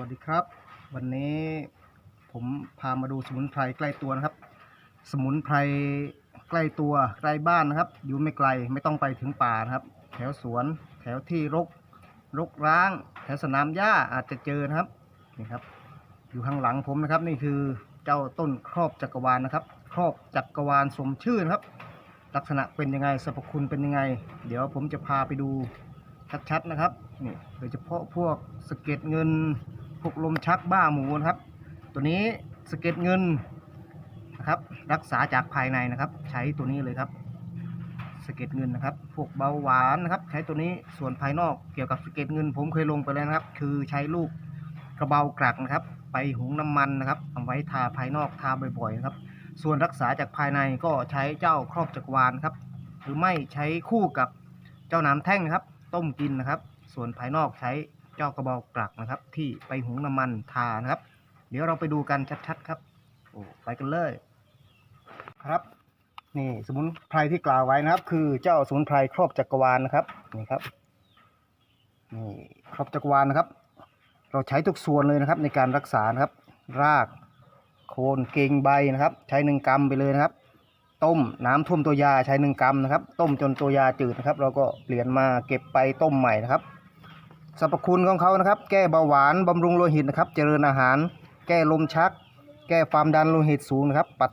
วัสดีครับ วันนี้ผมพามาดูสมุนไพรใกล้ตัวนะครับ สมุนไพรใกล้ตัวใกล้บ้านนะครับ อยู่ไม่ไกลไม่ต้องไปถึงป่านะครับ แถวสวน แถวที่รกรกร้าง แถวสนามหญ้าอาจจะเจอนะครับนี่ครับ อยู่ข้างหลังผมนะครับ นี่คือเจ้าต้นครอบจักรวาลนะครับ ครอบจักรวาลสมชื่อนะครับ ลักษณะเป็นยังไงสรรพคุณเป็นยังไง เดี๋ยวผมจะพาไปดูชัดๆนะครับนี่โดยเฉพาะพวกสะเก็ดเงิน พวกลมชักบ้าหมูนะครับ ตัวนี้สเก็ดเงินนะครับ รักษาจากภายในนะครับ ใช้ตัวนี้เลยครับสเก็ดเงินนะครับพวกเบาหวานนะครับ ใช้ตัวนี้ส่วนภายนอกเกี่ยวกับสเก็ดเงิน ผมเคยลงไปแล้วนะครับ คือใช้ลูกกระเบากรักนะครับ ไปหุงน้ำมันนะครับเอาไว้ทาภายนอกทาบ่อยๆนะครับส่วนรักษาจากภายในก็ใช้เจ้าครอบจักรวาลครับ หรือไม่ใช้คู่กับเจ้าน้ำแท่งครับ ต้มกินนะครับ ส่วนภายนอกใช้ เจ้ากระบากรักนะครับ ที่ไปหุงน้ำมันทานะครับ เดี๋ยวเราไปดูกันชัดๆครับโอ้ไปกันเลย ครับ นี่สมุนไพรที่กล่าวไว้นะครับ คือเจ้าสมุนไพรครอบจักรวาลนะครับนี่ครับนี่ครอบจักรวาลนะครับ เราใช้ทุกส่วนเลยนะครับ ในการรักษานะครับ รากโคนเก่งใบนะครับ ใช้หนึ่งกรัมไปเลยนะครับ ต้มน้ำท่วมตัวยาใช้หนึ่งกรัมนะครับ ต้มจนตัวยาจืดนะครับ เราก็เปลี่ยนมาเก็บไปต้มใหม่นะครับ สรรพคุณของเขานะครับ แก้เบาหวานบำรุงโลหิตนะครับ เจริญอาหาร แก้ลมชัก แก้ความดันโลหิตสูงนะครับ ปัด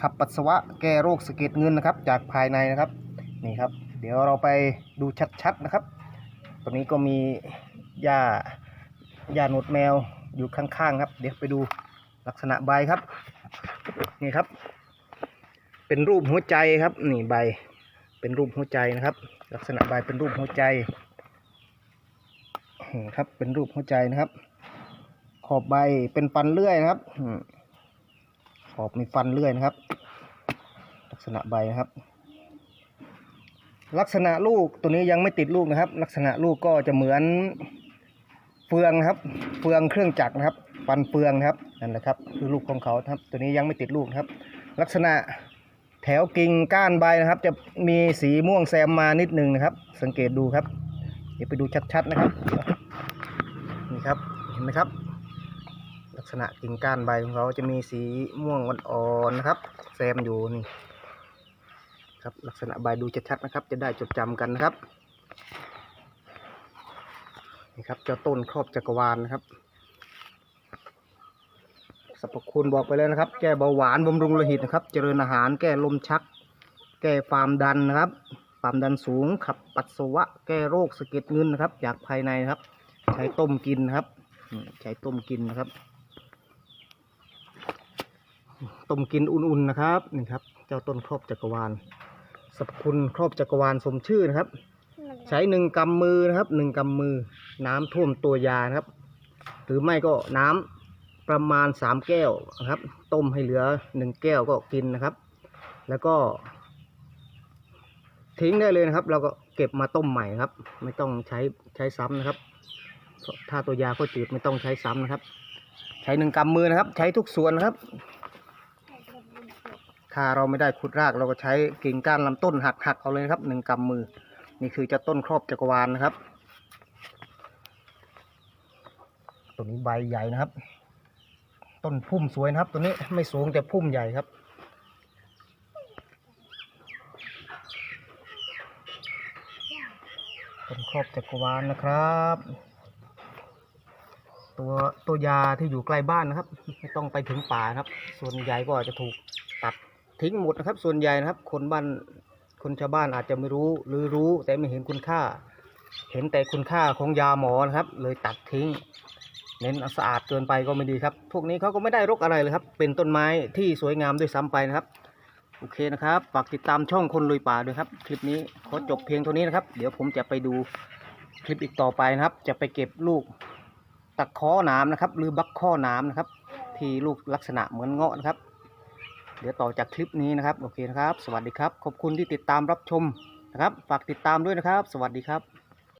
ขับปัสสาวะ แก้โรคสะเก็ดเงินนะครับ จากภายในนะครับ นี่ครับ เดี๋ยวเราไปดูชัดๆนะครับ ตรงนี้ก็มีหญ้าหญ้าหนวดแมวอยู่ข้างๆครับ เดี๋ยวไปดูลักษณะใบครับ นี่ครับ เป็นรูปหัวใจครับ นี่ใบ เป็นรูปหัวใจนะครับ ลักษณะใบเป็นรูปหัวใจ ครับ เป็นรูปหัวใจนะครับ ขอบใบเป็นฟันเลื่อยนะครับขอบมีฟันเลื่อยนะครับ ลักษณะใบนะครับ ลักษณะลูกตัวนี้ยังไม่ติดลูกนะครับ ลักษณะลูกก็จะเหมือนเฟืองนะครับ เฟืองเครื่องจักรนะครับ ฟันเฟืองนะครับนั่นแหละครับ คือลูกของเขาครับ ตัวนี้ยังไม่ติดลูกครับ ลักษณะแถวกิ่งก้านใบนะครับ จะมีสีม่วงแซมมานิดนึงนะครับ สังเกตดูครับ เดี๋ยวไปดูชัดๆนะครับ นี่ครับ เห็นไหมครับ ลักษณะกิ่งก้านใบของเขาจะมีสีม่วงอ่อนๆนะครับแซมอยู่นี่ครับลักษณะใบดูชัดๆนะครับ จะได้จดจำกันนะครับนี่ครับเจ้าต้นครอบจักรวาลนะครับสรรพคุณบอกไปแล้วนะครับ แก้เบาหวานบำรุงโลหิตนะครับ เจริญอาหารแก้ลมชัก แก้ความดันนะครับความดันสูงขับปัสสาวะ แก้โรคสะเก็ดเงินนะครับ จากภายในนะครับ ใช้ต้มกินนะครับอืมใช้ต้มกินนะครับ ต้มกินอุ่นๆนะครับนี่ครับ เจ้าต้นครอบจักรวาลสรรพคุณครอบจักรวาลสมชื่อนะครับ ใช้หนึ่งกำมือนะครับหนึ่งกำมือ น้ำท่วมตัวยานะครับ หรือไม่ก็น้ำประมาณสามแก้วนะครับ ต้มให้เหลือหนึ่งแก้วก็กินนะครับ แล้วก็ ทิ้งได้เลยนะครับ เราก็เก็บมาต้มใหม่ครับ ไม่ต้องใช้ใช้ซ้ำนะครับ ถ้าตัวยาก็จืดไม่ต้องใช้ซ้ำนะครับ ใช้หนึ่งกำมือนะครับ ใช้ทุกส่วนนะครับ ถ้าเราไม่ได้ขุดรากเราก็ใช้กิ่งก้านลำต้นหักหักเอาเลยนะครับหนึ่งกำมือ นี่คือจะต้นครอบจักรวาลนะครับตัวนี้ใบใหญ่นะครับ ต้นพุ่มสวยนะครับ ตัวนี้ไม่สูงแต่พุ่มใหญ่ครับต้นครอบจักรวาลนะครับ ตัวตัวยาที่อยู่ใกล้บ้านนะครับ ไม่ต้องไปถึงป่าครับ ส่วนใหญ่ก็อาจจะถูกตัดทิ้งหมดนะครับ ส่วนใหญ่นะครับ คนบ้านคนชาวบ้านอาจจะไม่รู้หรือรู้แต่ไม่เห็นคุณค่า เห็นแต่คุณค่าของยาหมอนะครับ เลยตัดทิ้ง เน้นสะอาดเกินไปก็ไม่ดีครับ พวกนี้เขาก็ไม่ได้รกอะไรเลยครับ เป็นต้นไม้ที่สวยงามด้วยซ้ำไปนะครับโอเคนะครับ ฝากติดตามช่องคนลุยป่าด้วยครับ คลิปนี้ขอจบเพียงเท่านี้นะครับ เดี๋ยวผมจะไปดูคลิปอีกต่อไปนะครับ จะไปเก็บลูก ตะข้อหน้ำนะครับ หรือบักข้อหน้ำนะครับ ที่ลูกลักษณะเหมือนเงาะนะครับ เดี๋ยวต่อจากคลิปนี้นะครับ โอเคนะครับ สวัสดีครับ ขอบคุณที่ติดตามรับชมนะครับ ฝากติดตามด้วยนะครับ สวัสดีครับ